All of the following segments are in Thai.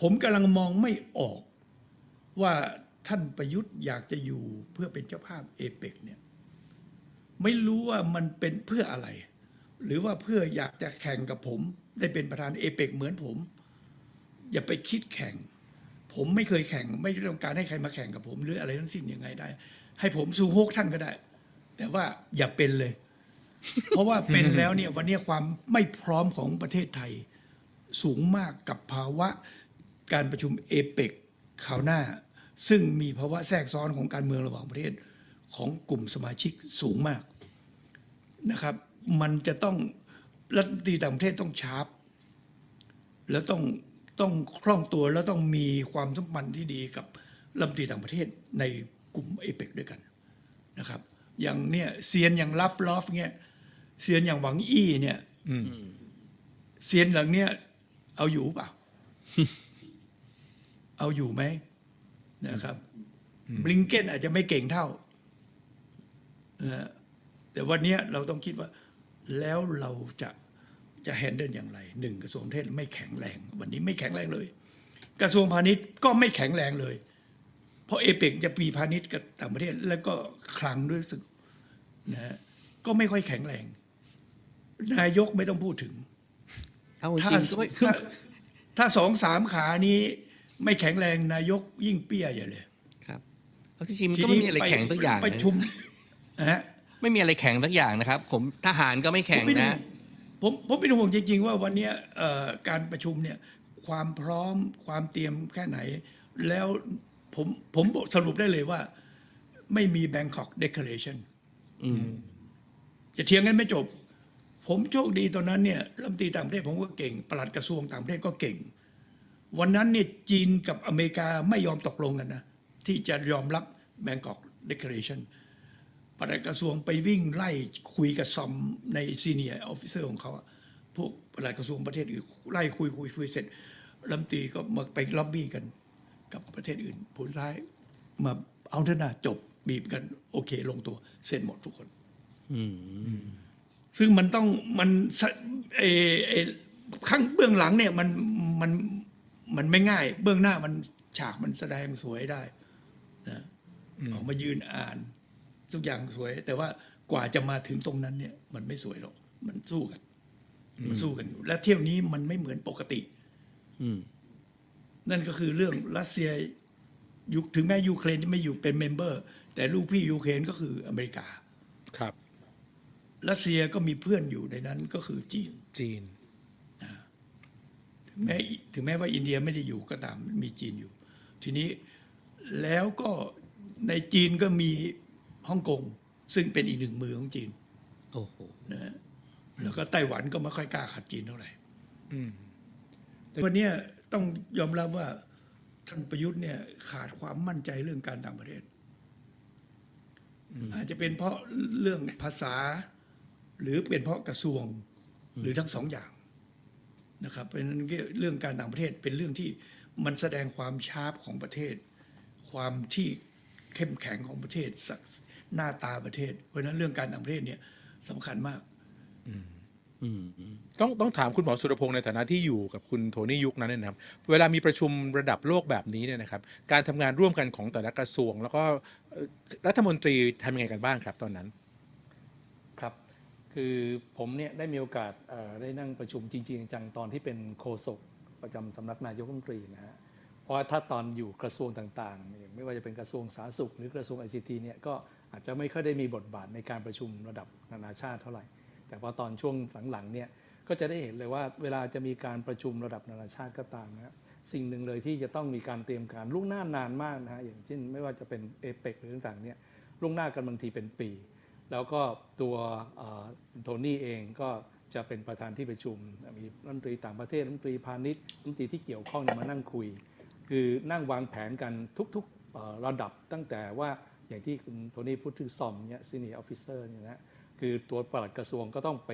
ผมกำลังมองไม่ออกว่าท่านประยุทธ์อยากจะอยู่เพื่อเป็นเจ้าภาพเอเปกเนี่ยไม่รู้ว่ามันเป็นเพื่ออะไร หรือว่าเพื่ออยากจะแข่งกับผม ได้เป็นประธานเอเปกเหมือนผม อย่าไปคิดแข่ง ผมไม่เคยแข่ง ไม่ต้องการให้ใครมาแข่งกับผม หรืออะไรทั้งสิ้นยังไงได้ ให้ผมสู้โฮกท่านก็ได้ แต่ว่าอย่าเป็นเลย เพราะว่าเป็นแล้วเนี่ยวันนี้ความไม่พร้อมของประเทศไทย สูงมากกับภาวะ การประชุมเอเปกคราวหน้า ซึ่งมีภาวะแทรกซ้อนของการเมืองระหว่างประเทศของกลุ่มสมาชิกสูงมากนะครับ มันจะต้องรัฐมนตรีต่างประเทศต้องชาร์ปแล้วต้องต้องคล่องตัวแล้วต้องมีความสัมพันธ์ที่ดีกับรัฐมนตรีต่างประเทศในกลุ่มเอเปกด้วยกันนะครับ อย่างเนี่ยเซียนอย่างลัฟลอฟเนี่ยเซียนอย่างหวังอี้เนี่ยอืมเซียนหลังเนี้ยเอาอยู่เปล่า เอาอยู่ไหมนะครับบลิงเกนอาจจะไม่เก่งเท่านะฮะแต่วันเนี้ยเราต้องคิดว่า แล้วเราจะจะแฮนเดิลอย่างไรหนึ่งกระทรวงเทศไม่แข็งแรง วันนี้ไม่แข็งแรงเลย กระทรวงพาณิชย์ก็ไม่แข็งแรงเลย เพราะเอเปกจะปีพาณิชย์กับต่างประเทศ แล้วก็คลังด้วยรู้สึกนะฮะก็ไม่ค่อยแข็งแรง นายกไม่ต้องพูดถึงเอาจถ้าริงๆก็ไม่ถ้าถ้าสองสามขานี้ ไม่แข็งแรงนายกยิ่งเปี้ยใหญ่เลย ครับเอาจริงๆมันก็ไม่มีอะไรแข็งสักอย่างไปนะชุมนะฮะไม่มีอะไรแข็งสักอย่างนะครับ ผมทหารก็ไม่แข็งผมเป็นห่วนะ ผมผมเป็นห่วงจริง ๆ ว่าวันเนี้ยเอ่อการประชุมเนี่ยความพร้อมความเตรียมแค่ไหน แล้วผมผมสรุปได้เลยว่า ไม่มี Bangkok Declaration อืมจะเถียงกันไม่จบ ผมโชคดีตอนนั้นเนี่ยรัฐมนตรีต่างประเทศผมก็เก่งปลัดกระทรวงต่างประเทศก็เก่ง วันนั้นเนี่ยจีนกับอเมริกาไม่ยอมตกลงกันนะ ที่จะยอมรับ Bangkok Declaration ปลัดกระทรวงไปวิ่งไล่คุยกับซอมในซีเนียร์ออฟฟิเซอร์ของเขาอะพวกปลัดกระทรวงประเทศอื่นไล่คุยคุยคุยเสร็จรัฐมนตรีก็มาไปล็อบบี้กันกับประเทศอื่น ผลท้ายมาเอาเถอะนะจบบีบกัน โอเค ลงตัวเสร็จหมดทุกคนอืมซึ่งมันต้องมันสะเอเอข้างเบื้องหลังเนี่ยมันมัน มันไม่ง่าย เบื้องหน้ามันฉากมันแสดงสวยได้นะออกมายืนอ่าน ทุกอย่างสวย แต่ว่ากว่าจะมาถึงตรงนั้นเนี่ย มันไม่สวยหรอก มันสู้กัน มันสู้กันอยู่ และเที่ยวนี้มันไม่เหมือนปกติอืมนั่นก็คือเรื่องรัสเซียยุถึงแม้ยูเครนที่ไม่อยู่เป็นเมมเบอร์ แต่ลูกพี่ยูเครนก็คืออเมริกา ครับ รัสเซียก็มีเพื่อนอยู่ในนั้นก็คือจีน จีน แม้ถึงแม้ว่าอินเดียไม่ได้อยู่ก็ตามมีจีนอยู่ ทีนี้แล้วก็ในจีนก็มีฮ่องกง ซึ่งเป็นอีกหนึ่งมือของจีน โอ้โหนะฮะแล้วก็ไต้หวันก็ไม่ค่อยกล้าขัดจีนเท่าไหร่อืมวันเนี้ยต้องยอมรับว่าท่านประยุทธ์เนี่ยขาดความมั่นใจเรื่องการต่างประเทศ อาจจะเป็นเพราะเรื่องภาษา หรือเป็นเพราะกระทรวง หรือทั้งสองอย่าง นะครับเพราะฉะนั้นเรื่องการต่างประเทศเป็นเรื่องที่มันแสดงความชาร์ปของประเทศ ความที่เข้มแข็งของประเทศศักดิ์หน้าตาประเทศ เพราะฉะนั้นเรื่องการต่างประเทศเนี่ยสำคัญมากอืมอืมต้องต้องถามคุณหมอสุรพงศ์ในฐานะที่อยู่กับคุณโทนี่ยุคนั้นเนี่ยนะครับเวลามีประชุมระดับโลกแบบนี้เนี่ยนะครับ การทำงานร่วมกันของแต่ละกระทรวง แล้วก็เอ่อรัฐมนตรีทำยังไงกันบ้างครับตอนนั้นครับ คือผมเนี่ยได้มีโอกาสได้นั่งประชุมจริง ๆ จังตอนที่เป็นโฆษกประจำสำนักนายกรัฐมนตรีนะฮะเพราะถ้าตอนอยู่กระทรวงต่างๆ ไม่ว่าจะเป็นกระทรวงสาธารณสุข หรือกระทรวงไอซีทีเนี่ยก็อาจจะไม่ค่อยได้มีบทบาทในการประชุมระดับนานาชาติเท่าไหร่ แต่พอตอนช่วงหลังๆเนี่ยก็จะได้เห็นเลยว่าเวลาจะมีการประชุมระดับนานาชาติก็ตามนะสิ่งหนึ่งเลยที่จะต้องมีการเตรียมการล่วงหน้านานมากนะฮะอย่างเช่น ไม่ว่าจะเป็นเอเปกหรือต่างๆเนี่ยล่วงหน้ากันบางทีเป็นปี แล้วก็ตัวโทนี่เองก็จะเป็นประธานที่ประชุม มีรัฐมนตรีต่างประเทศรัฐมนตรีพาณิชย์รัฐมนตรีที่เกี่ยวข้องมานั่งคุย คือนั่งวางแผนกันทุกๆระดับตั้งแต่ว่าอย่างที่คุณโทนี่พูดถึงซอมเนี่ยซีเนียร์ออฟฟิเซอร์เนี่ยนะคือตัวปลัดกระทรวงก็ต้องไป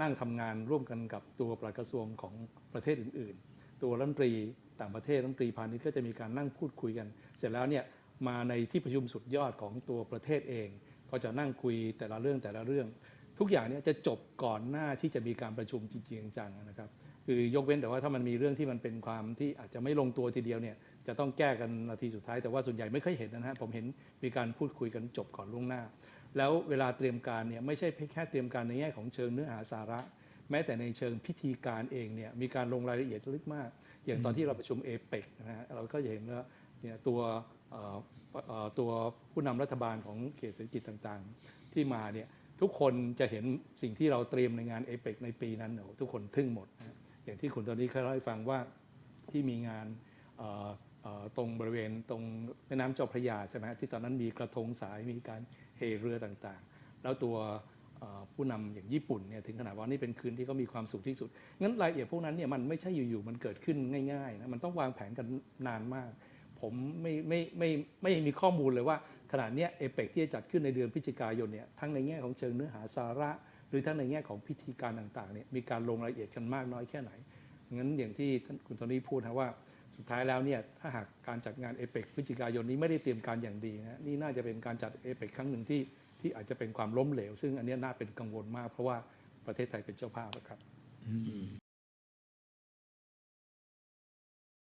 นั่งทำงานร่วมกันกับตัวปลัดกระทรวงของประเทศอื่น ๆ ตัวรัฐมนตรีต่างประเทศรัฐมนตรีพาณิชย์ก็จะมีการนั่งพูดคุยกัน เสร็จแล้วเนี่ยมาในที่ประชุมสุดยอดของตัวประเทศเอง ก็จะนั่งคุยแต่ละเรื่องแต่ละเรื่อง ทุกอย่างเนี่ยจะจบก่อนหน้าที่จะมีการประชุมจริงๆจังนะครับ คือยกเว้นแต่ว่าถ้ามันมีเรื่องที่มันเป็นความที่อาจจะไม่ลงตัวทีเดียวเนี่ยจะต้องแก้กันนาทีสุดท้ายแต่ว่าส่วนใหญ่ไม่เคยเห็นนะฮะผมเห็นมีการพูดคุยกันจบก่อนล่วงหน้า แล้วเวลาเตรียมการเนี่ยไม่ใช่แค่เตรียมการในแง่ของเชิงเนื้อหาสาระ แม้แต่ในเชิงพิธีการเองเนี่ยมีการลงรายละเอียดลึกมาก อย่างตอนที่เราประชุมเอเปกนะฮะเราก็จะเห็นว่า เนี่ยตัวตัวผู้นำรัฐบาลของเขตเศรษฐกิจต่างๆ ที่มาเนี่ยทุกคนจะเห็นสิ่งที่เราเตรียมในงานเอเปกในปีนั้นโอ้ทุกคนทึ่งหมด อย่างที่คุณตอนนี้เคยเล่าให้ฟังว่าที่มีงานตรงบริเวณตรงแม่น้ำเจ้าพระยาใช่ไหมที่ตอนนั้นมีกระทงสายมีการเฮเรือต่างๆ แล้วตัวผู้นำอย่างญี่ปุ่นเนี่ยถึงขนาดว่านี่เป็นคืนที่เขามีความสุขที่สุดงั้นรายละเอียดพวกนั้นเนี่ยมันไม่ใช่อยู่ๆมันเกิดขึ้นง่ายๆนะมันต้องวางแผนกันนานมาก ผมไม่ไม่ไม่ไม่ไม่มีข้อมูลเลยว่าขนาดนี้เอเปกที่จะจัดขึ้นในเดือนพฤศจิกายนเนี่ยทั้งในแง่ของเชิงเนื้อหาสาระ หรือทั้งในแง่ของพิธีการต่างๆเนี่ยมีการลงรายละเอียดกันมากน้อยแค่ไหนงั้นอย่างที่ท่านคุณโทนี่พูดนะว่าสุดท้ายแล้วเนี่ยถ้าหากการจัดงานเอเปกพฤศจิกายนนี้ไม่ได้เตรียมการอย่างดีนะนี่น่าจะเป็นการจัดเอเปกครั้งหนึ่งที่ที่อาจจะเป็นความล้มเหลว ซึ่งอันนี้น่าเป็นกังวลมากเพราะว่าประเทศไทยเป็นเจ้าภาพนะครับ